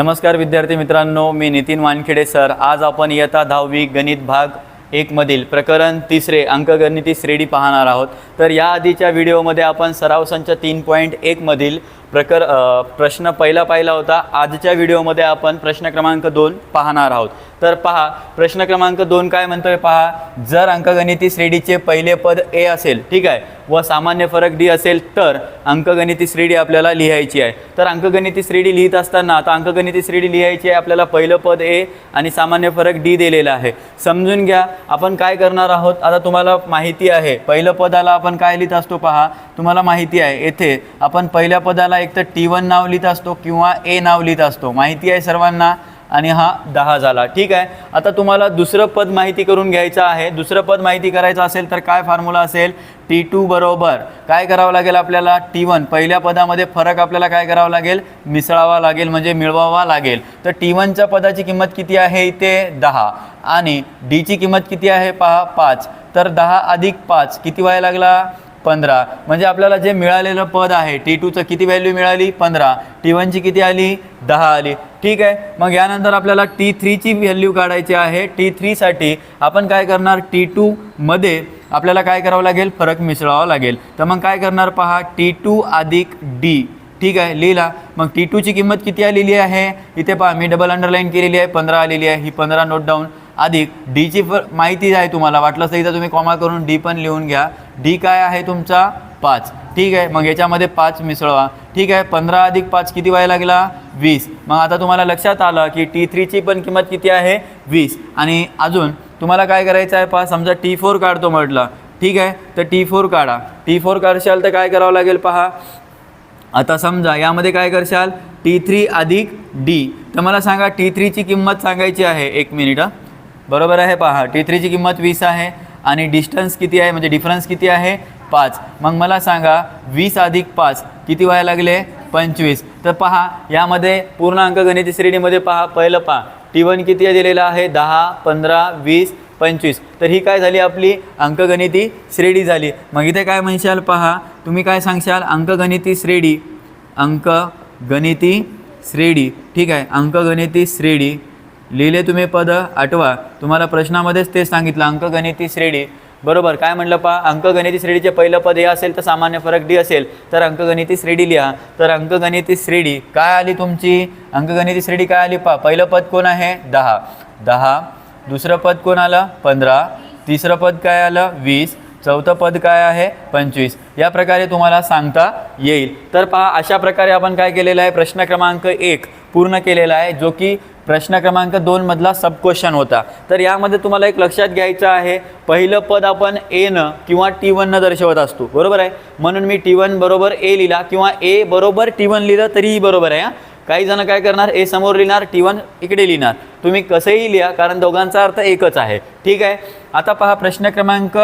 नमस्कार विद्यार्थी मित्रांनो मी नितीन वानखेडे सर. आज आपण इयत्ता दहावी गणित भाग एकमधील प्रकरण तिसरे अंकगणिती श्रेणी पाहणार आहोत. तर या आधीच्या व्हिडिओमध्ये आपण सराव संच तीन पॉईंट एकमधील प्रकर प्रश्न पहिला पाहिला होता. आजच्या व्हिडिओमध्ये आपण प्रश्न क्रमांक दोन पाहणार आहोत. तर पहा प्रश्न क्रमांक दोन काय म्हणतोय पहा. जर अंकगणिती श्रेणीचे पहिले पद ए असेल ठीक आहे व सामान्य फरक डी असेल तर अंकगणिती श्रेणी आपल्याला लिहायची आहे. तर अंकगणिती श्रेणी लिहित असताना आता अंकगणिती श्रेणी लिहायची आहे आपल्याला पहिलं पद ए आणि सामान्य फरक डी दिलेला आहे. समजून घ्या आपण काय करणार आहोत? आता तुम्हाला माहिती आहे पहिलं पदाला आपण काय लिहित असतो पहा? तुम्हाला माहिती आहे येथे आपण पहिल्या पदाला एक तर टी वन नाव लिहित असतो किंवा ए नाव लिहित असतो. माहिती आहे सर्वांना आणि हा दहा झाला. ठीक आहे? आता तुम्हाला दुसरं पद माहिती करून घ्यायचं आहे. दुसरं पद माहिती करायचं असेल तर काय फॉर्म्युला असेल? टी टू बरोबर. काय करावं लागेल आपल्याला? टी वन पहिल्या पदामध्ये फरक आपल्याला काय करावं लागेल? मिसळावा लागेल म्हणजे मिळवावा लागेल. तर टी वनच्या पदाची किंमत किती आहे इथे? दहा. आणि डीची किंमत किती आहे? पहा पाच. तर दहा अधिक पाच किती व्हायला लागला? पंधरा. म्हणजे आपल्याला जे मिळालेलं पद आहे टी टूचं किती व्हॅल्यू मिळाली? पंधरा. टी वनची किती आली? दहा आली. ठीक आहे? मग यानंतर आपल्याला टी थ्रीची व्हॅल्यू काढायची आहे. टी थ्रीसाठी आपण काय करणार? टी टूमध्ये आपल्याला काय करावं लागेल? फरक मिसळावा लागेल. तर मग काय करणार पहा? टी टू अधिक डी ठीक आहे? लिहिला. मग टी टूची किंमत किती आलेली आहे? इथे पहा मी डबल अंडरलाईन केलेली आहे. पंधरा आलेली आहे. ही पंधरा नोट डाऊन अधिक डीची फ माहिती आहे तुम्हाला. वाटलं तर इथं तुम्ही कॉमा करून डी पण लिहून घ्या. डी काय आहे तुमचा? पाच. ठीक आहे मग याच्यामध्ये पाच मिसळवा. ठीक आहे पंधरा अधिक पाच किती व्हायला लागला? वीस. मग आता तुम्हाला लक्षात आलं की टी थ्रीची पण किंमत किती आहे? वीस. आणि अजून तुम्हाला काय करायचं आहे पहा समजा टी फोर काढतो म्हटलं. ठीक आहे तर टी फोर काढा. टी फोर काढशाल तर काय करावं लागेल पहा? आता समजा यामध्ये काय करशाल? टी थ्री अधिक डी तर मला सांगा टी थ्रीची किंमत सांगायची आहे. एक मिनिट बरोबर आहे पहा. टी थ्रीची किंमत वीस आहे आणि डिस्टन्स किती आहे? म्हणजे डिफरन्स किती आहे? पाच. मग मला सांगा वीस अधिक पाच किती व्हायला लागले? पंचवीस. तर पहा यामध्ये पूर्ण अंकगणित श्रेणीमध्ये पहा पहिलं पहा. टी वन किती दिलेलं आहे? दहा पंधरा वीस पंचवीस. तर ही काय झाली आपली? अंकगणिती श्रेणी झाली. मग इथे काय म्हणशाल पहा? तुम्ही काय सांगशाल? अंकगणिती श्रेणी. अंकगणिती श्रेणी. ठीक आहे. अंकगणिती श्रेणी. लिहिले तुम्ही पद आठवा. तुम्हाला प्रश्नामध्येच ते सांगितलं अंकगणिती श्रेणी. बरोबर काय म्हटलं पहा अंकगणिती श्रेणीचे पहिलं पद हे असेल तर सामान्य फरक डी असेल. तर अंकगणिती श्रेणी लिहा. तर अंकगणिती श्रेणी. काय आली तुमची? अंकगणिती श्रेणी काय आली पहा पहिलं पद कोण आहे? दहा. दहा. दुसरं पद कोण आलं? पंधरा. तिसरं पद काय आलं? वीस. चौथं पद काय आहे? पंचवीस. या प्रकारे तुम्हाला सांगता येईल. तर पहा अशा प्रकारे आपण काय केलेलं आहे? प्रश्न क्रमांक एक पूर्ण केलेला आहे जो की प्रश्न क्रमांक दोनमधला सब क्वेश्चन होता. तर यामध्ये तुम्हाला एक लक्षात घ्यायचं आहे पहिलं पद आपण एनं किंवा टी वननं दर्शवत असतो. बरोबर आहे? म्हणून मी टी वन बरोबर ए लिहिला किंवा ए बरोबर टी वन लिहिलं तरीही बरोबर आहे हां? काही जण काय करणार? ए समोर लिहिणार टी वन इकडे लिहिणार. तुम्ही कसंही लिहा कारण दोघांचा अर्थ एकच आहे. ठीक आहे? आता पहा प्रश्न क्रमांक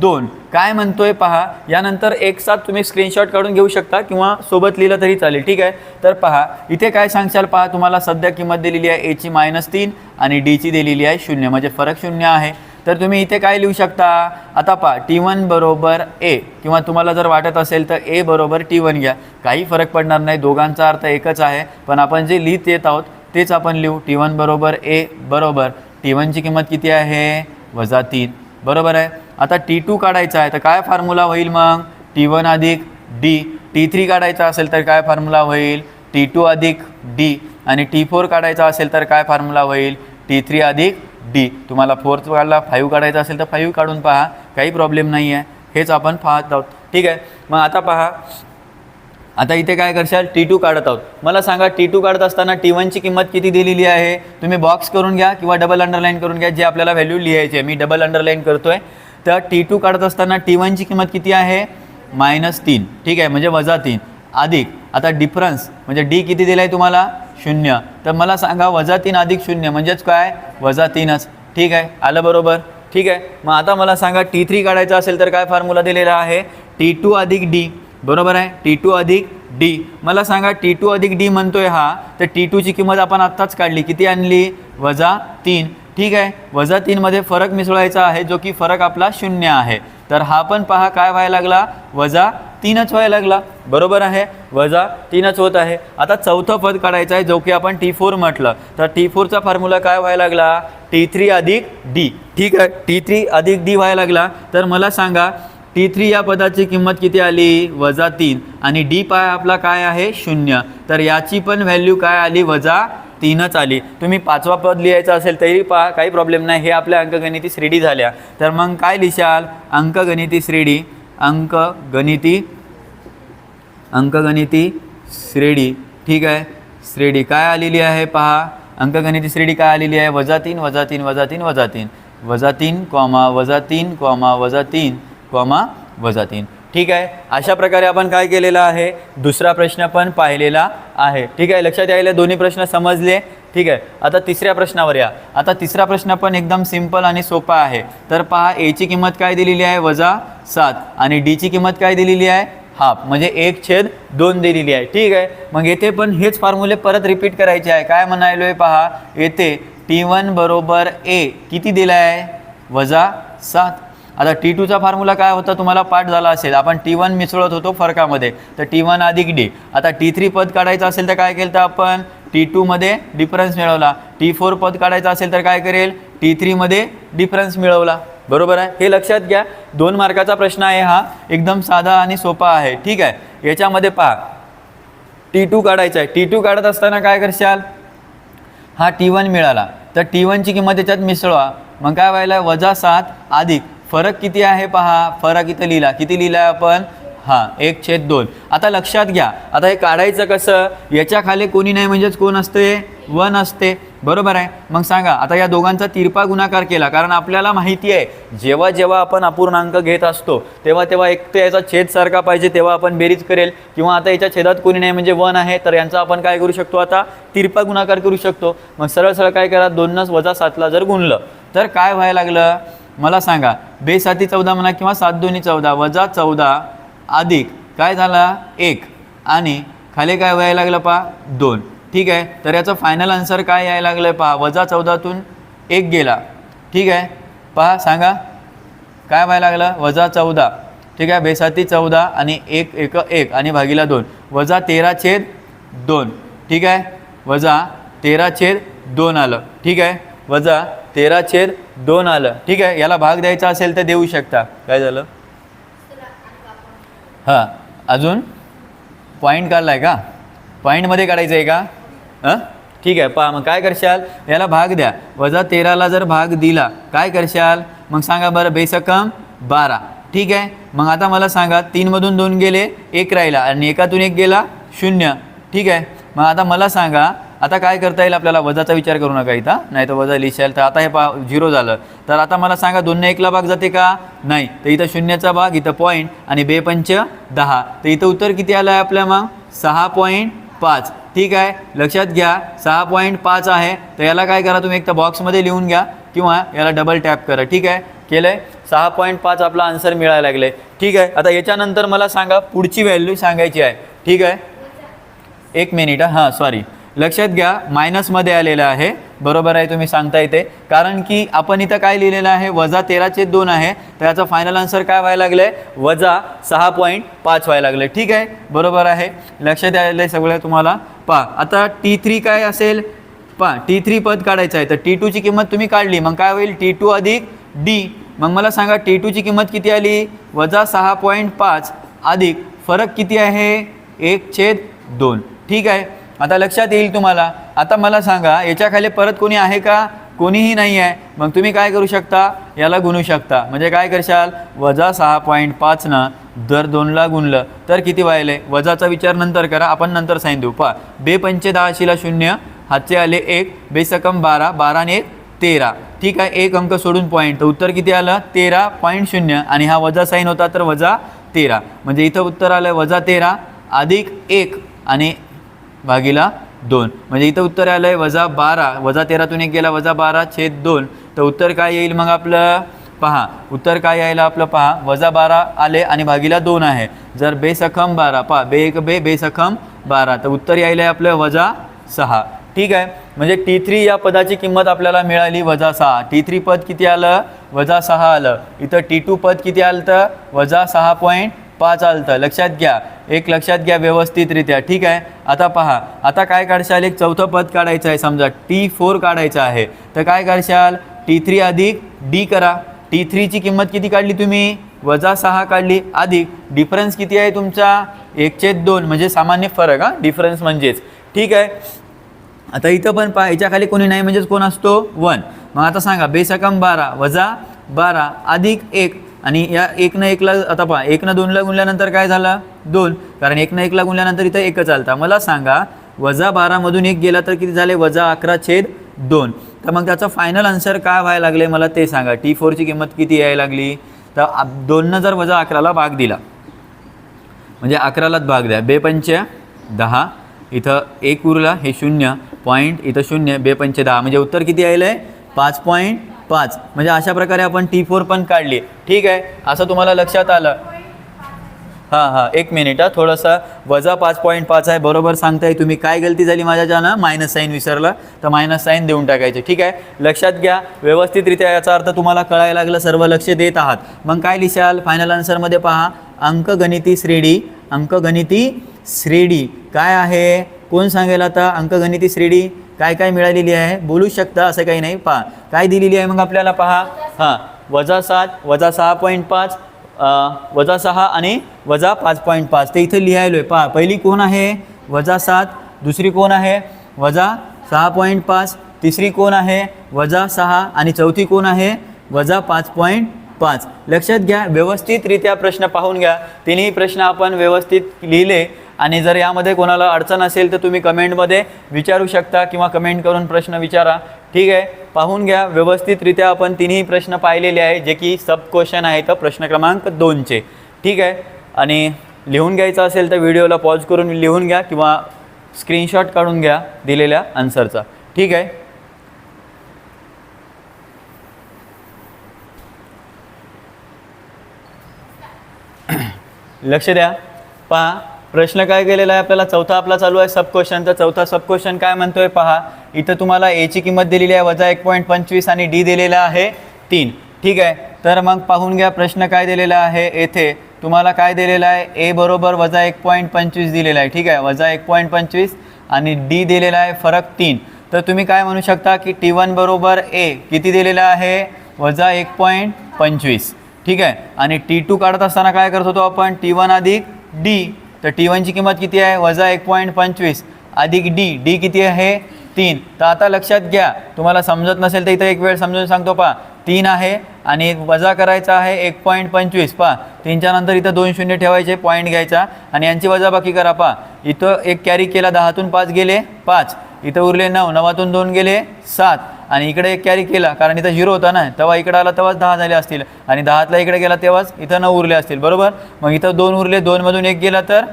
दोन. काय म्हणतोय पहा? यानंतर एक साथ तुम्ही स्क्रीनशॉट काढून घेऊ शकता किंवा सोबत लिहिलं तरी चालेल ठीक आहे? तर पहा इथे काय सांगशाल पहा? तुम्हाला सध्या किंमत दिलेली आहे एची मायनस तीन आणि डीची दिलेली आहे शून्य म्हणजे फरक शून्य आहे. तर तुम्ही इथे काय लिहू शकता? आता पहा टी वन बरोबर ए किंवा तुम्हाला जर वाटत असेल तर ए बरोबर टी वन घ्या. काही फरक पडणार नाही दोघांचा अर्थ एकच आहे. पण आपण जे लिहित येत आहोत तेच आपण लिहू. टी वन बरोबर ए बरोबर. टी वनची किंमत किती आहे? वजा तीन. बरोबर आहे? आता टी टू काढायचा आहे तर काय फॉर्म्युला होईल मग? टी वन अधिक डी टी थ्री काढायचा असेल तर काय फॉर्म्युला होईल? टी टू अधिक डी आणि टी फोर काढायचा असेल तर काय फॉर्म्युला होईल? टी थ्री अधिक डी तुम्हाला फोर्थ काढला फाईव्ह काढायचा असेल तर फाईव्ह काढून पहा. काही प्रॉब्लेम नाही आहे हेच आपण पाहत आहोत. ठीक आहे? मग आता पहा. आता इथे काय करशाल? टी टू काढत आहोत. मला सांगा टी टू काढत असताना टी वनची किंमत किती दिलेली आहे? तुम्ही बॉक्स करून घ्या किंवा डबल अंडरलाईन करून घ्या जे आपल्याला व्हॅल्यू लिहायची आहे. मी डबल अंडरलाईन आहे तर टी टू काढत असताना टी वनची किंमत किती आहे? मायनस तीन. ठीक आहे म्हणजे वजा तीन. अधिक. आता डिफरन्स म्हणजे डी किती दिला आहे तुम्हाला? शून्य. तर मला सांगा वजा तीन अधिक शून्य म्हणजेच काय? वजा तीनच. ठीक आहे आलं बरोबर? ठीक आहे. मग आता मला सांगा टी थ्री काढायचं असेल तर काय फॉर्म्युला दिलेला आहे? टी टू अधिक डी बरोबर आहे? टी टू अधिक डी मला सांगा टी टू अधिक डी म्हणतोय हा तर टी टूची किंमत आपण आत्ताच काढली. किती आणली? वजा तीन. ठीक आहे? वजा तीनमध्ये फरक मिसळायचा आहे जो की फरक आपला शून्य आहे. तर हा पण पहा काय व्हायला लागला? वजा तीनच व्हायला लागला. बरोबर आहे? वजा तीनच होत आहे. आता चौथं पद काढायचं आहे जो की आपण टी फोर म्हटलं. तर टी फोरचा फॉर्म्युला काय व्हायला लागला? टी थ्री अधिक डी ठीक आहे? टी थ्री अधिक डी व्हायला लागला. तर मला सांगा टी थ्री या पदाची किंमत किती आली? वजा तीन. आणि डी पाय आपला काय आहे? शून्य. तर याची पण व्हॅल्यू काय आली? वजा तीनच आली. तुम्ही पाचवा पद लिहायचं असेल तरी पहा काही प्रॉब्लेम नाही. हे आपल्या अंकगणिती श्रेणी झाल्या. तर मग काय लिशाल? अंकगणिती श्रेणी अंकगणिती अंकगणिती श्रेणी ठीक आहे? श्रेणी काय आलेली आहे? पहा. अंकगणिती श्रेणी काय आलेली आहे? वजा तीन वजा तीन वजा तीन वजा तीन. वजा तीन कॉमा वजा तीन कॉमा वजा तीन. कॉमा वजा तीन. ठीक आहे? अशा प्रकारे आपण काय केलेलं आहे? दुसरा प्रश्न पण पाहिलेला आहे. ठीक आहे? लक्षात यायला दोन्ही प्रश्न समजले? ठीक आहे? आता तिसऱ्या प्रश्नावर या. आता तिसरा प्रश्न पण एकदम सिंपल आणि सोपा आहे. तर पहा एची किंमत काय दिलेली आहे? वजा सात. आणि डीची किंमत काय दिलेली आहे? हाफ. म्हणजे एक छेद दोन दिलेली आहे. ठीक आहे? मग येथे पण हेच फॉर्म्युले परत रिपीट करायचे आहे. काय म्हणायलो आहे पहा? येथे टी वन बरोबर ए किती दिला आहे वजा सात. आता टी टूचा फॉर्म्युला काय होता? तुम्हाला पाठ झाला असेल. आपण टी वन मिसळत होतो फरकामध्ये. तर टी वन अधिक डी आता टी थ्री पद काढायचं असेल तर काय केलं तर आपण टी टूमध्ये डिफरन्स मिळवला. टी फोर पद काढायचं असेल तर काय करेल? टी थ्रीमध्ये डिफरन्स मिळवला. बरोबर आहे? हे लक्षात घ्या. दोन मार्काचा प्रश्न आहे हा. एकदम साधा आणि सोपा आहे. ठीक आहे? याच्यामध्ये पहा. टी टू काढायचा आहे. टी टू काढत असताना काय करशाल? हा टी वन मिळाला. तर टी वनची किंमत त्याच्यात मिसळवा. मग काय व्हायला? वजा सात अधिक. फरक किती आहे पहा? फरक इथं लिहिला. किती लिहिला आहे आपण? हां एक छेद दोन. आता लक्षात घ्या. आता हे काढायचं कसं? याच्या खाली कोणी नाही म्हणजेच कोण असते? वन असते. बरोबर आहे? मग सांगा आता या दोघांचा तिरपा गुणाकार केला. कारण आपल्याला माहिती आहे जेव्हा जेव्हा आपण अपूर्णांक घेत असतो तेव्हा तेव्हा एक तर याचा छेद सारखा पाहिजे तेव्हा आपण बेरीज करेल. किंवा आता याच्या छेदात कोणी नाही म्हणजे वन आहे तर यांचा आपण काय करू शकतो आता? तिरपा गुणाकार करू शकतो. मग सरळ सरळ काय करा? दोनच वजा सातला जर गुणलं तर काय व्हायला लागलं? मला सांगा बेसाती चौदा म्हणा किंवा सात दोन्ही चौदा वजा चौदा अधिक काय झाला? एक. आणि खाली काय व्हायला लागलं पहा? दोन. ठीक आहे? तर याचं फायनल आन्सर काय यायला लागलं आहे पहा? वजा चौदातून एक गेला. ठीक आहे? पहा सांगा. काय व्हायला लागलं? वजा चौदा. ठीक आहे? बेसाती चौदा आणि एक एक एक आणि भागीला दोन. वजा तेरा छेद दोन. ठीक आहे? वजा तेरा छेद दोन आलं. ठीक आहे? वजा तेरा छेद दोन आलं. ठीक आहे याला भाग द्यायचा असेल तर देऊ शकता. काय झालं? हां अजून? पॉईंट काढला आहे का? पॉईंटमध्ये काढायचं आहे का? हां? ठीक आहे पहा मग काय करशाल? याला भाग द्या. वजा तेराला जर भाग दिला काय करशाल? मग सांगा बरं बेसकम बारा. ठीक आहे मग आता मला सांगा तीनमधून दोन गेले एक राहिला आणि एकातून एक गेला शून्य. ठीक आहे मग आता मला सांगा आता काय करता येईल आपल्याला? वजाचा विचार करू नका इथं नाही तर वजा लिहिशाल तर आता हे पा झिरो झालं. तर आता मला सांगा दोनने एकला भाग जाते का? नाही. तर इथं शून्याचा भाग इथं पॉईंट आणि बे पंच दहा. तर इथं उत्तर किती आलं आहे आपल्या मग? सहा पॉईंट पाच. ठीक आहे. लक्षात घ्या सहा पॉईंट पाच आहे. तर याला काय करा तुम्ही? एक तर बॉक्समध्ये लिहून घ्या किंवा याला डबल टॅप करा. ठीक आहे? केलं आहे सहा पॉईंट पाच आपला आन्सर मिळायला लागले. ठीक आहे. आता याच्यानंतर मला सांगा पुढची व्हॅल्यू सांगायची आहे. ठीक आहे? एक मिनिट हां. सॉरी लक्षात घ्या मायनसमध्ये आलेलं आहे. बरोबर आहे तुम्ही सांगता येते कारण की आपण इथं काय लिहिलेलं आहे? वजा तेराचे दोन आहे. तर याचा फायनल आन्सर काय व्हायला लागलं आहे वजा सहा पॉईंट पाच व्हायला लागलं ठीक आहे? बरोबर आहे. लक्षात आलेलं आहे सगळं तुम्हाला? पहा आता टी थ्री काय असेल? पहा टी थ्री पद काढायचं आहे. तर टी टूची किंमत तुम्ही काढली. मग काय होईल? टी टू अधिक डी मग मला सांगा टी टूची किंमत किती आली? वजा सहा पॉईंट पाच अधिक फरक किती आहे? एक छेद दोन. ठीक आहे? आता लक्षात येईल तुम्हाला. आता मला सांगा याच्याखाली परत कोणी आहे का? कोणीही नाही आहे. मग तुम्ही काय करू शकता? याला गुणू शकता. म्हणजे काय करशाल? वजा सहा पॉईंट पाचनं दर दोनला गुणलं. तर किती व्हायले? वजाचा विचार नंतर करा. आपण नंतर साईन देऊ. पहा. बे पंचे दहाशीला शून्य हातचे आले एक बेसकम बारा बारा एक तेरा. ठीक आहे एक अंक सोडून पॉईंट तर उत्तर किती आलं? तेरा पॉईंट शून्य. आणि हा वजा साईन होता तर वजा तेरा. म्हणजे इथं उत्तर आलं वजा तेरा अधिक एक आणि भागीला दोन. म्हणजे इथं उत्तर आलं आहे वजा बारा वजा तेरातून एक गेला वजा बारा छेद दोन. तर उत्तर काय येईल मग आपलं? पहा उत्तर काय यायला आपलं? पहा वजा बारा आले आणि भागीला दोन आहे. जर बेसखम बारा पहा बे एक बे बेसखम बारा. तर उत्तर यायला आहे आपलं वजा सहा. ठीक आहे? म्हणजे टी थ्री या पदाची किंमत आपल्याला मिळाली वजा सहा. टी थ्री पद किती आलं? वजा सहा आलं. इथं टी टू पद किती आलं तर? वजा सहा पॉईंट पाच आलतं लक्षात घ्या. एक लक्षात घ्या व्यवस्थितरित्या. ठीक आहे? आता पहा. आता काय काढशाल? एक चौथं पद काढायचं आहे समजा. टी फोर काढायचं आहे. तर काय काढशाल? टी थ्री अधिक डी करा. टी थ्रीची किंमत किती काढली तुम्ही? वजा सहा काढली. अधिक. डिफरन्स किती आहे तुमचा? एकचेत दोन. म्हणजे सामान्य फरक हा? डिफरन्स म्हणजेच. ठीक आहे? आता इथं पण पहा. याच्या खाली कोणी नाही म्हणजेच कोण असतो? वन मग आता सांगा. बेसकम बारा. वजा बारा. अधिक एक. आणि या एकनं एकला आता पहा एकनं दोनला गुणल्यानंतर काय झालं? दोन. कारण एकनं एकला गुणल्यानंतर इथं एकच आलता. मला सांगा वजा बारामधून एक गेला तर किती झाले? वजा अकरा छेद दोन. तर मग त्याचं फायनल आन्सर काय व्हायला लागले मला ते सांगा. टी फोरची किंमत किती यायला लागली? तर दोननं जर वजा अकराला भाग दिला म्हणजे अकरालाच भाग द्या. बेपंच दहा इथं एक उरला हे शून्य. पॉईंट इथं शून्य बेपंचे दहा. म्हणजे उत्तर किती यायलं आहे पाच पॉईंट पाच. म्हणजे अशा प्रकारे आपण टी फोर पण काढली. ठीक आहे? असं तुम्हाला लक्षात आलं. हां हां. एक मिनिट हा. थोडंसं वजा पाच पॉईंट पाच आहे. बरोबर सांगताय तुम्ही. काय गलती झाली माझ्याच्यानं? मायनस साईन विसरलं. तर मायनस साईन देऊन टाकायचे. ठीक आहे? लक्षात घ्या. व्यवस्थितरित्या याचा अर्थ तुम्हाला कळायला लागलं. सर्व लक्ष देत आहात. मग काय लिशाल? फायनल आन्सरमध्ये पहा. अंकगणिती श्रेणी. अंकगणिती श्रेणी. काय आहे? कोण सांगेल आता अंकगणिती श्रेणी काय काय मिळालेली आहे? बोलू शकता असं काही नाही. पहा काय दिलेली आहे मग आपल्याला पहा. हां वजा सात वजा सहा पॉईंट पाच वजा सहा आणि वजा पाच पॉईंट पाच. ते इथं लिहायलो आहे पहा पहिली कोण आहे? वजा सात दुसरी कोण आहे? वजा सहा पॉईंट पाच तिसरी कोण आहे? वजा सहा आणि चौथी कोण आहे? वजा पाच पॉईंट पाच. लक्षात घ्या व्यवस्थितरित्या प्रश्न पाहून घ्या. तिन्ही प्रश्न आपण व्यवस्थित लिहिले. आणि जर यामध्ये कोणाला अडचण असेल तर तुम्ही कमेंटमध्ये विचारू शकता किंवा कमेंट करून प्रश्न विचारा. ठीक आहे? पाहून घ्या. व्यवस्थितरित्या आपण तिन्ही प्रश्न पाहिलेले आहे जे की सब क्वेश्चन आहे तर प्रश्न क्रमांक दोनचे ठीक आहे? आणि लिहून घ्यायचं असेल तर व्हिडिओला पॉज करून लिहून घ्या किंवा स्क्रीनशॉट काढून घ्या दिलेल्या आन्सरचा ठीक आहे? लक्ष द्या. पहा. प्रश्न काय केलेला आहे आपल्याला? चौथा आपला चालू आहे सब क्वेश्चन तर चौथा सब क्वेश्चन काय म्हणतोय पहा. इथं तुम्हाला एची किंमत दिलेली आहे वजा एक पॉईंट पंचवीस आणि डी दिलेला आहे तीन. ठीक आहे? तर मग पाहून घ्या प्रश्न काय दिलेला आहे येथे. तुम्हाला काय दिलेला आहे? ए बरोबर वजा एक पॉईंट पंचवीस दिलेला आहे. ठीक आहे? वजा एक पॉईंट पंचवीस आणि डी दिलेला आहे फरक तीन. तर तुम्ही काय म्हणू शकता की टी वन बरोबर ए किती दिलेला आहे? वजा एक पॉईंट पंचवीस. ठीक आहे? आणि टी टू काढत असताना काय करत होतो आपण? टी वन अधिक डी तर टी वनची किंमत किती आहे? वजा एक पॉईंट पंचवीस. अधिक डी डी किती आहे? तीन. तर आता लक्षात घ्या. तुम्हाला समजत नसेल तर इथं एक वेळ समजून सांगतो पा तीन आहे आणि वजा करायचा आहे एक पॉईंट पंचवीस. पा तीनच्या नंतर इथं दोन शून्य ठेवायचे पॉईंट घ्यायचा. आणि यांची वजाबाकी करा पा इथं एक कॅरी केला दहातून पाच गेले पाच. इथं उरले नऊ नवातून दोन गेले सात. आणि इकडे एक कॅरी केला कारण इथं झिरो होता ना तेव्हा इकडे आला तेव्हाच दहा झाले असतील. आणि दहातला इकडे गेला तेव्हाच इथं नऊ उरले असतील बरोबर? मग इथं दोन उरले दोनमधून एक गेला तर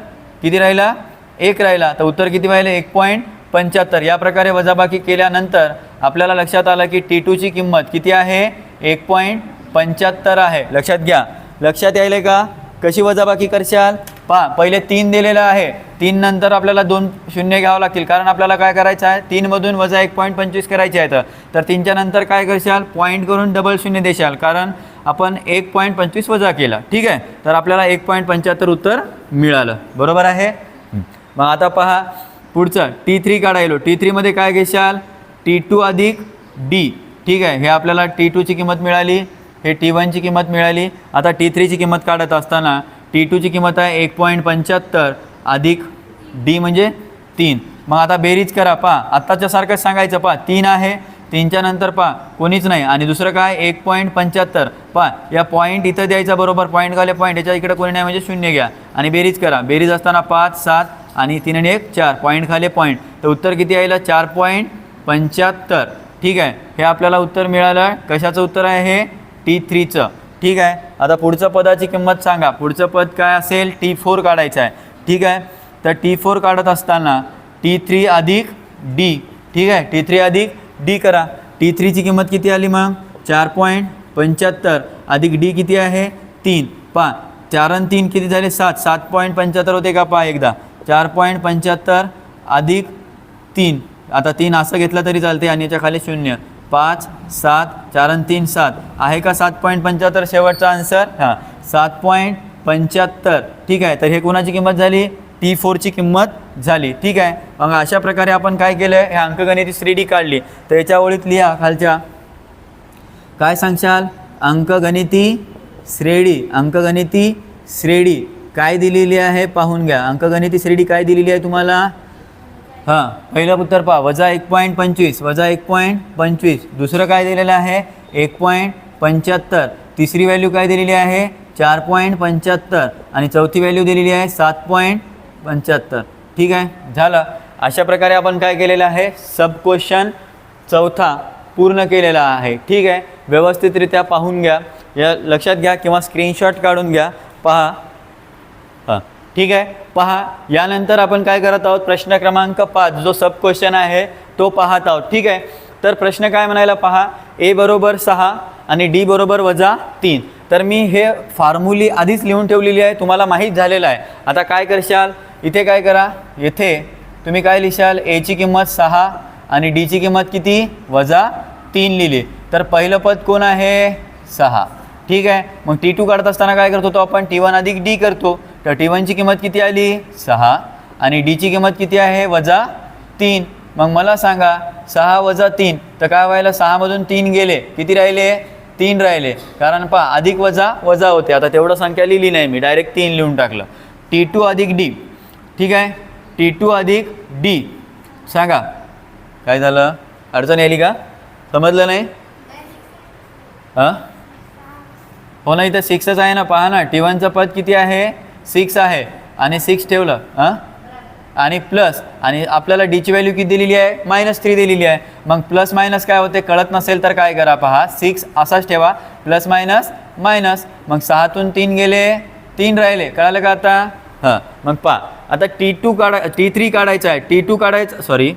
किती राहिला? एक राहिला. तर उत्तर किती राहिले एक पॉईंट पंच्याहत्तर. या प्रकारे वजाबाकी केल्यानंतर आपल्याला लक्षात आलं की टी टूची किंमत किती आहे? एक पॉईंट पंच्याहत्तर आहे. लक्षात घ्या. लक्षात यायले का? कशी वजाबाकी करशाल? पहा पहिले तीन दिलेलं आहे. तीन नंतर आपल्याला दोन शून्य घ्यावं लागतील. कारण आपल्याला काय करायचं आहे? तीनमधून वजा एक पॉईंट पंचवीस करायचे आहेत तर. तीनच्या नंतर काय करशाल? पॉईंट करून डबल शून्य देशाल. कारण आपण एक पॉईंट पंचवीस वजा केला. ठीक आहे? तर आपल्याला एक पॉईंट पंच्याहत्तर उत्तर मिळालं. बरोबर आहे? मग आता पहा पुढचं. टी थ्री काढायलो. टी थ्रीमध्ये काय घेशाल? टी टू अधिक डी ठीक आहे? हे आपल्याला टी टूची किंमत मिळाली. हे टी वनची किंमत मिळाली. आता टी थ्रीची किंमत काढत असताना टी टूची किंमत आहे एक पॉईंट पंच्याहत्तर अधिक डी म्हणजे तीन. मग आता बेरीज करा पा आत्ताच्यासारखंच सांगायचं पा तीन आहे तीनच्या नंतर पा कोणीच नाही. आणि दुसरं काय? एक पॉईंट पंच्याहत्तर. पा या पॉईंट इथं द्यायचा बरोबर. पॉईंट घाले पॉईंट याच्या इकडे कोणी नाही म्हणजे शून्य घ्या. आणि बेरीज करा. बेरीज असताना पाच सात आणि तीन आणि एक चार. पॉईंट खाले पॉईंट तर उत्तर किती यायला? चार पॉईंट पंच्याहत्तर. ठीक आहे. हे आपल्याला उत्तर मिळालं. कशाचं उत्तर आहे हे? टी थ्रीचं. ठीक आहे? आता पुढचं पदाची किंमत सांगा. पुढचं पद काय असेल? टी फोर काढायचं आहे. ठीक आहे? तर टी फोर काढत असताना टी थ्री अधिक डी. ठीक आहे? टी थ्री अधिक डी करा. टी थ्रीची किंमत किती आली मग? चार पॉईंट पंच्याहत्तर. अधिक डी किती आहे? तीन. पा चार आणि तीन किती झाले? सात. सात पॉईंट पंच्याहत्तर होते का? पा एकदा. चार पॉईंट पंच्याहत्तर अधिक तीन. आता तीन असं घेतलं तरी चालते आणि याच्या खाली शून्य. पाच सात चार आणि तीन सात. आहे का सात पॉईंट पंच्याहत्तर? शेवटचा आन्सर हां. सात पॉईंट पंच्याहत्तर. ठीक आहे. तर हे कोणाची किंमत झाली? टी फोरची किंमत झाली. ठीक आहे. मग अशा प्रकारे आपण काय केलं आहे हे अंकगणिती श्रेणी काढली. तर याच्या ओळीत लिहा खालच्या. काय सांगशाल? अंकगणिती श्रेणी. अंकगणिती श्रेणी. काय दिलेली आहे? पाहून घ्या. अंकगणिती श्रेणी काय दिलेली आहे तुम्हाला? हां पहिलं उत्तर पहा वजा एक पॉईंट पंचवीस वजा एक पॉईंट पंचवीस. दुसरं काय दिलेलं आहे? एक पॉईंट पंच्याहत्तर. तिसरी व्हॅल्यू काय दिलेली आहे? चार पॉईंट पंच्याहत्तर. आणि चौथी व्हॅल्यू दिलेली आहे सात पॉईंट पंच्याहत्तर. ठीक आहे? झालं. अशा प्रकारे आपण काय केलेलं आहे? सब क्वेश्चन चौथा पूर्ण केलेला आहे. ठीक आहे? व्यवस्थितरित्या पाहून घ्या. या लक्षात घ्या किंवा स्क्रीनशॉट काढून घ्या. पहा. हां. ठीक आहे? पहा यानंतर आपण काय करत आहोत? प्रश्न क्रमांक पाच जो सब क्वेश्चन आहे तो पाहत आहोत. ठीक आहे? तर प्रश्न काय म्हणायला पहा? ए बरोबर सहा आणि डी बरोबर वजा तीन. तर मी हे फॉर्म्युली आधीच लिहून ठेवलेली आहे तुम्हाला माहीत झालेलं आहे. आता काय करशाल? इथे काय करा? येथे. तुम्ही काय लिहिशाल एची किंमत सहा आणि डीची किंमत किती? वजा तीन लिहिली. तर पहिलं पद कोण आहे? सहा. ठीक आहे? मग टी टू काढत असताना काय करतो तो आपण? टी वन अधिक डी करतो. तर टी वनची किंमत किती आली? सहा. आणि डीची किंमत किती आहे? वजा तीन. मग मला सांगा सहा वजा तीन. तर काय व्हायला? सहामधून तीन गेले. किती राहिले? तीन राहिले. कारण पहा अधिक वजा वजा होते. आता तेवढं संख्या लिहिली नाही मी. डायरेक्ट तीन लिहून टाकलं. टी टू अधिक डी ठीक आहे? टी टू अधिक डी सांगा. काय झालं? अडचण आली का? समजलं नाही? हां? हो ना इथं सिक्सच आहे ना. पहा ना. टी वनचं पद किती आहे? सिक्स आहे आणि सिक्स ठेवलं हां? आणि प्लस आणि आपल्याला डीची व्हॅल्यू किती दिलेली आहे? मायनस थ्री दिलेली आहे. मग प्लस मायनस काय होते? कळत नसेल तर काय करा पहा. सिक्स असाच ठेवा. प्लस मायनस मायनस मग सहातून तीन गेले तीन राहिले. कळालं का आता? हां. मग पहा. आता टी टू काढा टी थ्री काढायचं आहे. टी टू काढायचं सॉरी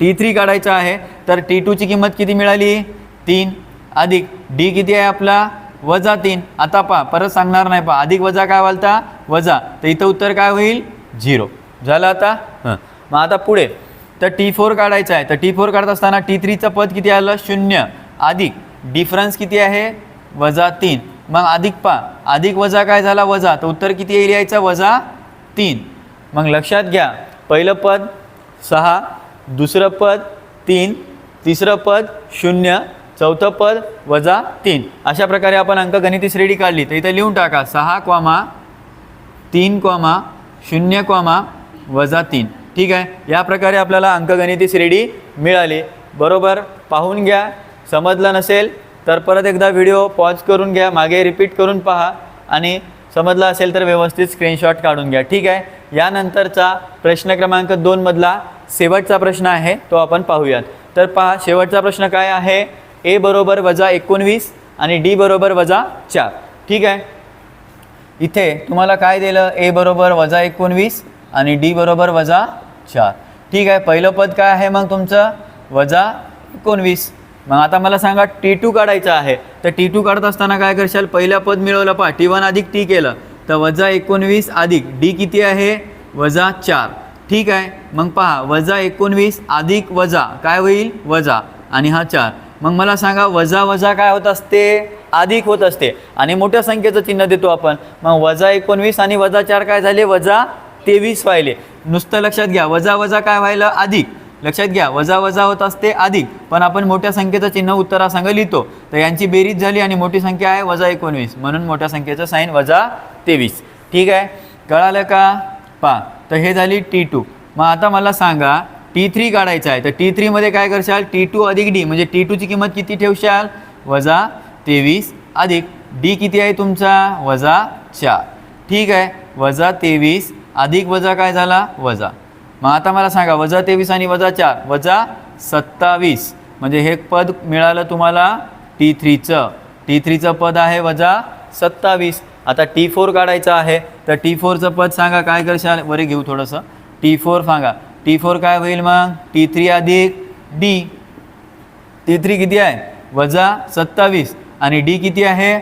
टी थ्री काढायचं आहे. तर टी टूची किंमत किती मिळाली? तीन. अधिक. डी किती आहे आपला? वजा तीन. आता पहा परत सांगणार नाही पहा. अधिक वजा काय वालता वजा. तर इथं उत्तर काय होईल? झिरो. झालं आता? हां. मग आता पुढे. तर टी फोर काढायचं आहे. तर टी फोर काढत असताना टी थ्रीचं पद किती आलं? शून्य. अधिक. डिफरन्स किती आहे? वजा तीन. मग अधिक पा अधिक वजा काय झाला? वजा. तर उत्तर किती येईल यायचं? वजा तीन. मग लक्षात घ्या. पहिलं पद सहा. दुसरं पद तीन. तिसरं पद शून्य. चौथं पद वजा तीन. अशा प्रकारे आपण अंकगणिती श्रेणी काढली. तर इथं लिहून टाका. सहा कॉमा तीन कॉमा शून्य क्वामा वजा तीन. ठीक आहे? या प्रकारे आपल्याला अंकगणिती श्रेणी मिळाली. बरोबर? पाहून घ्या. समजलं नसेल तर परत एकदा व्हिडिओ पॉज करून घ्या. मागे रिपीट करून पहा. आणि समजलं असेल तर व्यवस्थित स्क्रीनशॉट काढून घ्या. ठीक आहे? यानंतरचा प्रश्न क्रमांक दोनमधला शेवटचा प्रश्न आहे. तो आपण पाहूयात. तर पहा शेवटचा प्रश्न काय आहे? ए बरोबर वजा एकोणवीस आणि डी बरोबर वजा चार. ठीक आहे? इथे तुम्हाला काय दिलं? ए बरोबर वजा एकोणवीस आणि डी बरोबर वजा चार. ठीक आहे? पहिलं पद काय आहे मग तुमचं? वजा एकोणवीस. मग आता मला सांगा टी टू काढायचं आहे. तर टी टू काढत असताना काय करशाल? पहिलं पद मिळवलं. पहा टी वन अधिक टी केलं. तर वजा एकोणवीस अधिक डी किती आहे? वजा चार. ठीक आहे? मग पहा वजा एकोणवीस अधिक वजा. काय होईल? वजा. आणि हा चार. मग मला सांगा वजा वजा काय होत असते? अधिक होत असते. आणि मोठ्या संख्येचं चिन्ह देतो आपण. मग वजा एकोणवीस आणि वजा चार काय झाले? वजा तेवीस व्हायले. नुसतं लक्षात घ्या वजा वजा काय व्हायलं? अधिक. लक्षात घ्या वजा वजा होत असते अधिक. पण आपण मोठ्या संख्येचं चिन्ह उत्तरासंग लिहितो. तर यांची बेरीज झाली आणि मोठी संख्या आहे वजा एकोणवीस. म्हणून मोठ्या संख्येचं साईन वजा तेवीस. ठीक आहे? कळालं का? पा तर हे झाली टी टू. मग आता मला सांगा टी थ्री काढायचं आहे. तर टी थ्रीमध्ये काय करशाल? टी टू अधिक डी म्हणजे टी टूची किंमत किती ठेवशाल? वजा तेवीस अधिक डी किती आहे तुमचा? वजा चार. ठीक आहे. वजा तेवीस अधिक वजा काय झाला? वजा. मग आता मला सांगा वजा तेवीस आणि वजा चार वजा सत्तावीस. म्हणजे हे पद मिळालं तुम्हाला टी थ्रीचं टी थ्रीचं पद आहे वजा सत्तावीस. आता टी फोर काढायचं आहे. तर टी फोरचं पद सांगा काय करशाल? वरे घेऊ थोडंसं. टी फोर सांगा. टी फोर काय होईल मग? टी थ्री अधिक डी टी थ्री किती आहे? वजा सत्तावीस. आणि डी किती आहे?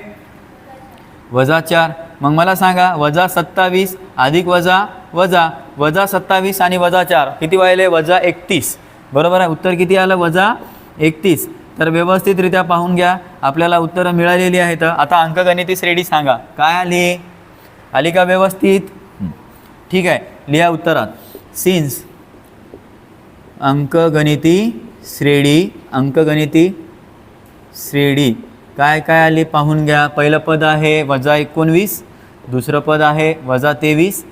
वजा चार. मग मला सांगा वजा सत्तावीस अधिक वजा वजा वजा सत्तावीस आणि वजा चार. किती व्हायले वजा एकतीस. बरोबर आहे? उत्तर किती आलं? वजा एकतीस. तर व्यवस्थितरित्या पाहून घ्या. आपल्याला उत्तरं मिळालेली आहेत. आता अंकगणिती श्रेणी सांगा. काय आली? आली का व्यवस्थित? ठीक आहे. लिहा उत्तरात. सिन्स अंकगणिती श्रेणी अंकगणिती श्रेणी. काय काय आली पाहून घ्या. पहिलं पद आहे वजा एकोणवीस दुसरं पद आहे वजा तेवीस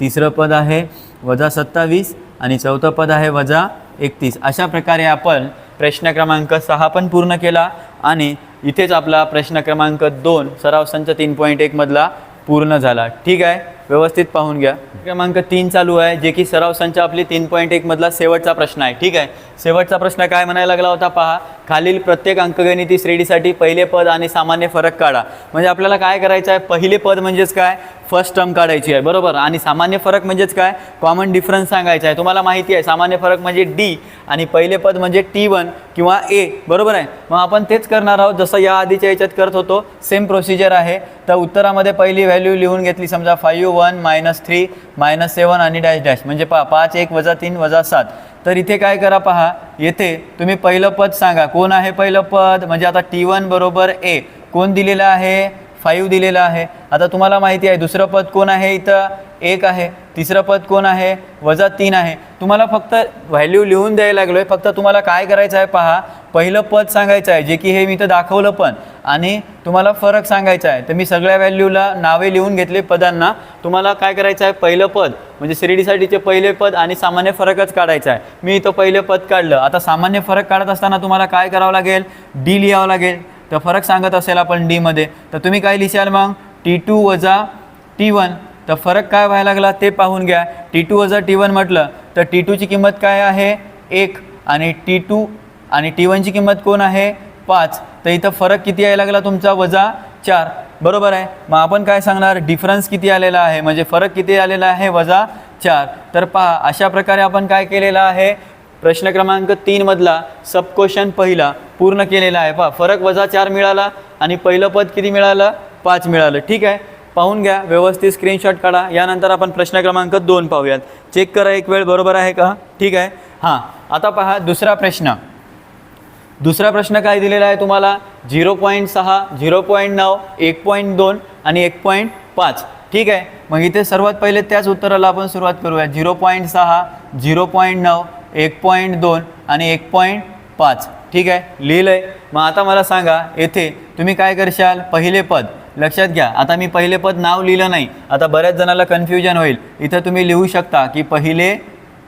तिसरं पद आहे वजा सत्तावीस आणि चौथं पद आहे वजा एकतीस. अशा प्रकारे आपण प्रश्न क्रमांक सहा पण पूर्ण केला आणि इथेच आपला प्रश्न क्रमांक दोन सराव संच तीन पॉईंट एकमधला पूर्ण झाला. ठीक आहे? व्यवस्थित पाहून घ्या. क्रमांक तीन चालू आहे जे की सराव संच आपली तीन पॉईंट एकमधला शेवटचा प्रश्न आहे. ठीक आहे? शेवटचा प्रश्न काय म्हणायला लागला होता पहा. खालील प्रत्येक अंकगणिती श्रेणीसाठी पहिले पद आणि सामान्य फरक काढा. म्हणजे आपल्याला काय करायचं आहे? पहिले पद म्हणजेच काय? फर्स्ट टर्म काढायची आहे. बरोबर? आणि सामान्य फरक म्हणजेच काय? कॉमन डिफरन्स सांगायचा आहे. तुम्हाला माहिती आहे सामान्य फरक म्हणजे डी आणि पहिले पद म्हणजे टी वन किंवा ए बरोबर आहे? मग आपण तेच करणार आहोत. जसं या आधीच्या याच्यात करत होतो सेम प्रोसिजर आहे. तर उत्तरामध्ये पहिली व्हॅल्यू लिहून घेतली समजा five one minus three minus seven आणि डॅश डॅश म्हणजे पहा पाच एक वजा तीन वजा सात. तर इथे काय करा पहा येथे तुम्ही पहिलं पद सांगा. कोण आहे पहिलं पद? म्हणजे आता टी वन बरोबर ए कोण दिलेलं आहे? फाईव्ह दिलेलं आहे. आता तुम्हाला माहिती आहे दुसरं पद कोण आहे इथं? एक आहे. तिसरं पद कोण आहे? वजा तीन आहे. तुम्हाला फक्त व्हॅल्यू लिहून द्यायला लागलो आहे फक्त तुम्हाला काय करायचं आहे पहा. पहिलं पद सांगायचं आहे जे की हे मी इथं दाखवलं पण. आणि तुम्हाला फरक सांगायचा आहे. तर मी सगळ्या व्हॅल्यूला नावे लिहून घेतले पदांना. तुम्हाला काय करायचं आहे? पहिलं पद म्हणजे शिर्डीसाठीचे पहिले पद आणि सामान्य फरकच काढायचा आहे. मी इथं पहिलं पद काढलं. आता सामान्य फरक काढत असताना तुम्हाला काय करावं लागेल? डी लिहावं लागेल. तर फरक सांगत असेल आपण डीमध्ये तर तुम्ही काय लिहिशाल मग? टी टू वजा टी वन तर फरक काय व्हायला लागला ते पाहून घ्या. टी टू वजा टी वन म्हटलं तर टी टूची किंमत काय आहे? एक. आणि टी टू आणि टी वनची किंमत कोण आहे? पाच. तर इथं फरक किती यायला लागला तुमचा? वजा चार. बरोबर आहे. मग आपण काय सांगणार? डिफरन्स किती आलेला आहे? म्हणजे फरक किती आलेला आहे? वजा चार. तर पहा अशा प्रकारे आपण काय केलेलं आहे? प्रश्न क्रमांक तीनमधला सब क्वेश्चन पहिला पूर्ण केलेला आहे. पहा फरक वजा चार मिळाला आणि पहिलं पद किती मिळालं? पाच मिळालं. ठीक आहे? पाहून घ्या व्यवस्थित स्क्रीनशॉट काढा. यानंतर आपण प्रश्न क्रमांक दोन पाहूयात. चेक करा एक वेळ बरोबर आहे का? ठीक आहे? हां आता पहा दुसरा प्रश्न. दुसरा प्रश्न काय दिलेला आहे तुम्हाला? झिरो पॉईंट सहा झिरो पॉईंट नऊ एक पॉईंट दोन आणि एक पॉईंट पाच. ठीक आहे? मग इथे सर्वात पहिले त्याच उत्तराला आपण सुरुवात करूया. झिरो पॉईंट सहा झिरो पॉईंट नऊ एक पॉईंट दोन आणि एक पॉईंट पाच. ठीक आहे? लिहिलं आहे मग आता मला सांगा येथे तुम्ही काय करशाल? पहिले पद. लक्षात घ्या. आता मी पहिले पद नाव लिहिलं नाही. आता बऱ्याच जणाला कन्फ्युजन होईल. इथं तुम्ही लिहू शकता की पहिले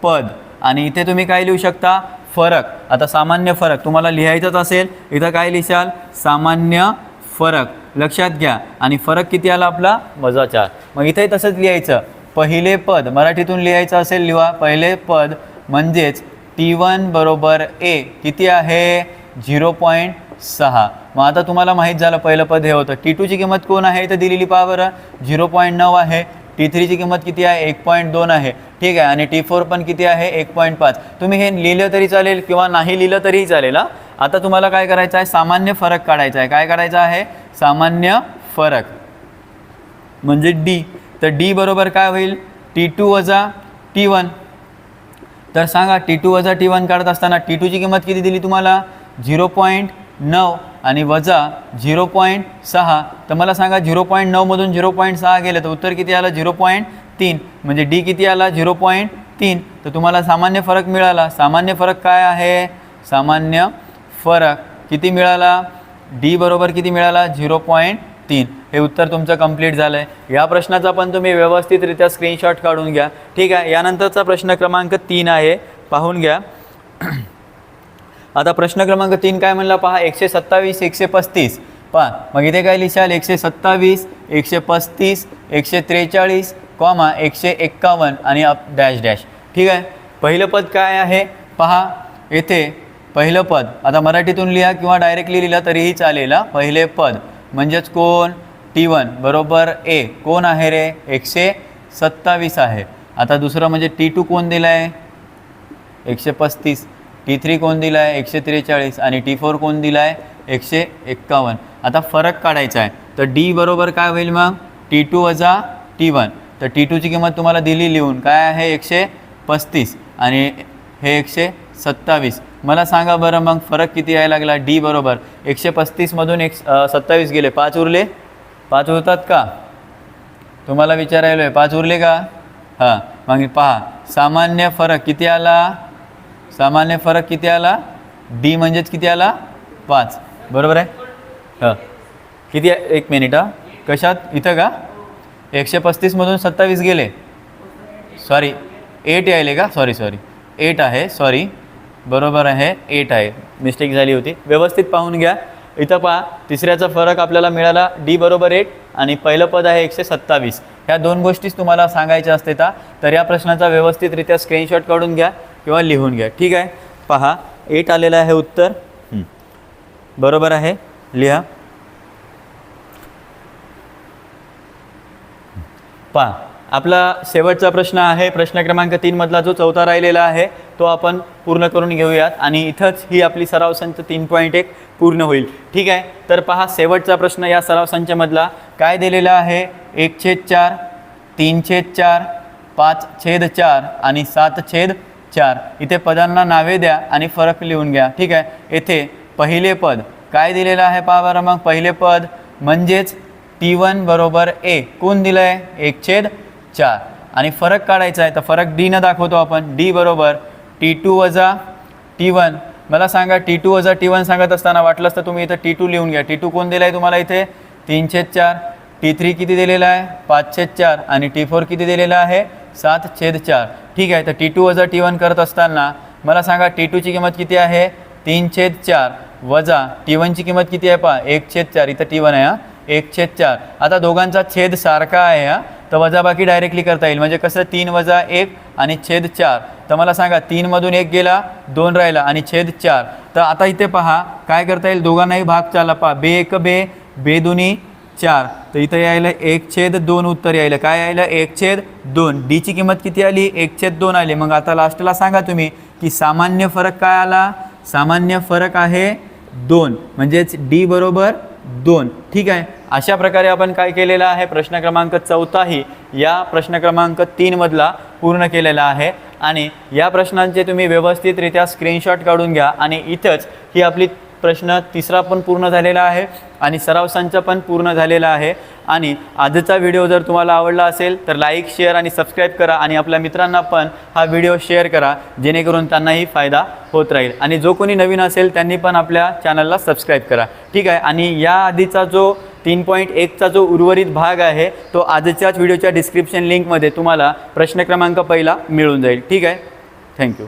पद. आणि इथे तुम्ही काय लिहू शकता? फरक. आता सामान्य फरक. तुम्हाला लिहायचंच असेल. इथं काय लिहिशाल सामान्य फरक. लक्षात घ्या. आणि फरक किती आला आपला? वजा चार. मग इथेही तसंच लिहायचं. पहिले पद. मराठीतून लिहायचं असेल लिहा पहिले पद. म्हणजेच टी वन बरोबर ए किती आहे? झिरो पॉईंट सहा. मग आता तुम्हाला माहीत झालं पहिलं पद हे होतं. टी टूची किंमत कोण आहे इथं दिलेली पहा बरं. झिरो पॉईंट नऊ आहे. टी थ्रीची किंमत किती आहे? एक पॉईंट दोन आहे. ठीक आहे आणि टी फोर पण किती आहे? एक पॉईंट पाच. तुम्ही हे लिहिलं तरी चालेल किंवा नाही लिहिलं तरीही चालेल हा. आता तुम्हाला काय करायचं आहे? सामान्य फरक काढायचा आहे. काय काढायचा आहे? सामान्य फरक. म्हणजे डी तर डी बरोबर काय होईल? टी टू वजा टी वन तर सांगा टी टू वजा टी वन काढत असताना टी टूची किंमत किती दिली तुम्हाला? झिरो पॉईंट नऊ आणि वजा झिरो पॉईंट सहा. तर मला सांगा झिरो पॉईंट नऊमधून झिरो पॉईंट सहा गेलं तर उत्तर किती आलं? झिरो पॉईंट तीन. म्हणजे डी किती आला? झिरो पॉईंट तीन. तर तुम्हाला सामान्य फरक मिळाला. सामान्य फरक काय आहे? सामान्य फरक किती मिळाला? डी बरोबर किती मिळाला? झिरो पॉईंट तीन. हे उत्तर तुमचं कंप्लीट झालं आहे या प्रश्नाचा पण तुम्ही व्यवस्थितरित्या स्क्रीनशॉट काढून घ्या. ठीक आहे यानंतरचा प्रश्न क्रमांक तीन आहे. पाहून घ्या. आता प्रश्न क्रमांक तीन काय म्हणला? पहा एकशे सत्तावीस एकशे पस्तीस. पहा मग इथे काय लिहिशाल एकशे सत्तावीस एकशे पस्तीस एकशे त्रेचाळीस कॉमा एकशे एक्कावन्न आणि अप डॅश डॅश. ठीक आहे? पहिलं पद काय आहे? पहा येथे पहिलं पद. आता मराठीतून लिहा किंवा डायरेक्टली लिहिलं तरीही चालेल पहिले पद. म्हणजेच कोण? टी वन बरोबर ए कोण आहे रे? एकशे सत्तावीस आहे. आता दुसरं म्हणजे टी टू कोण दिलं आहे एकशे पस्तीस. टी थ्री कोण दिला आहे एकशे त्रेचाळीस. आणि टी फोर कोण दिला आहे एकशे एक्कावन्न. आता फरक काढायचा आहे. तर डी बरोबर काय होईल मग? टी टू वजा टी वन तर टी टूची किंमत तुम्हाला दिली लिहून. काय आहे? एकशे पस्तीस. आणि हे एकशे सत्तावीस. मला सांगा बरं मग फरक किती यायला लागला? डी बरोबर. एकशे पस्तीसमधून एक सत्तावीस गेले. पाच उरले? पाच उरतात का? तुम्हाला विचारायलो आहे पाच उरले का? हां. मग पहा. सामान्य फरक किती आला? सामान्य फरक किती आला? डी म्हणजेच किती आला? पाच. बरोबर आहे? हां. किती आहे? एक मिनिट हां. कशात? इथं का? एकशे पस्तीसमधून सत्तावीस गेले. सॉरी. एट यायले का? Sorry sorry. एट आहे. सॉरी. बरोबर आहे. एट आहे. मिस्टेक झाली होती. व्यवस्थित पाहून घ्या. इथं पहा तिसऱ्याचा फरक आपल्याला मिळाला डी बरोबर एट आणि पहिलं पद आहे एकशे सत्तावीस. ह्या दोन गोष्टीच तुम्हाला सांगायच्या असते तर या प्रश्नाचा व्यवस्थितरित्या स्क्रीनशॉट काढून घ्या किंवा लिहून घ्या. ठीक आहे? पहा एट आलेलं आहे उत्तर. बरोबर आहे? लिहा. पहा आपला शेवटचा प्रश्न आहे. प्रश्न क्रमांक तीनमधला जो चौथा राहिलेला आहे तो आपण पूर्ण करून घेऊयात. आणि इथंच ही आपली सराव संच तीन पॉईंट एक पूर्ण होईल. ठीक आहे? तर पहा शेवटचा प्रश्न या सराव संचमधला काय दिलेला आहे? एक छेद चार तीन छेद चार पाच छेद चार आणि सात छेद चार. इथे पदांना नावे द्या आणि फरक लिहून घ्या. ठीक आहे? येथे पहिले पद काय दिलेलं आहे पहा बरं मग. पहिले पद म्हणजेच टी वन बरोबर ए कोण दिलं आहे एक छेद चार. आणि फरक काढायचा आहे तर फरक डीनं दाखवतो आपण. डी बरोबर टी टू वजा टी वन मला सांगा टी टू वजा टी वन सांगत असताना वाटलंच तर तुम्ही इथं टी टू लिहून घ्या. टी टू कोण दिलं आहे तुम्हाला इथे? तीन छेद चार. टी थ्री किती दिलेला आहे? पाच छेद चार. आणि टी फोर किती दिलेला आहे? सात छेद चार. ठीक आहे तर टी टू वजा टी वन करत असताना मला सांगा टी टूची किंमत किती आहे? तीन छेद चार वजा टी वनची किंमत किती आहे पहा? एक छेद चार. इथं टी वन आहे हां. एक छेद चार. आता दोघांचा छेद सारखा आहे हा. तर वजाबाकी डायरेक्टली करता येईल. म्हणजे कसं? तीन वजा एक आणि छेद चार. तर मला सांगा तीनमधून एक गेला दोन राहिला आणि छेद चार. तर आता इथे पहा काय करता येईल? दोघांनाही भाग चालला. पहा बे एक बे बे दोन्ही चार. तर इथं यायला एक छेद दोन उत्तर यायला. काय यायला? एक छेद दोन. डीची किंमत किती आली? एक छेद दोन आली. मग आता लास्टला सांगा तुम्ही की सामान्य फरक काय आला? सामान्य फरक आहे दोन. म्हणजेच डी बरोबर दोन. ठीक आहे? अशा प्रकारे आपण काय केलेलं आहे? प्रश्न क्रमांक चौथाही या प्रश्न क्रमांक तीनमधला पूर्ण केलेला आहे. आणि या प्रश्नांचे तुम्ही व्यवस्थितरित्या स्क्रीनशॉट काढून घ्या. आणि इथंच ही आपली प्रश्न तिसरा पण पूर्ण झालेला आहे. आणि सराव संच पण पूर्ण झालेला आहे. आणि आजचा व्हिडिओ जर तुम्हाला आवडला असेल तर लाईक शेअर आणि सबस्क्राईब करा आणि आपल्या मित्रांना पण हा व्हिडिओ शेअर करा जेणेकरून त्यांनाही फायदा होत राहील. आणि जो कोणी नवीन असेल त्यांनी पण आपल्या चॅनलला सबस्क्राईब करा. ठीक आहे? आणि या आधीचा जो तीन पॉईंट एकचा जो उर्वरित भाग आहे तो आजच्याच व्हिडिओच्या डिस्क्रिप्शन लिंकमध्ये तुम्हाला प्रश्न क्रमांक पहिला मिळून जाईल. ठीक आहे? थँक्यू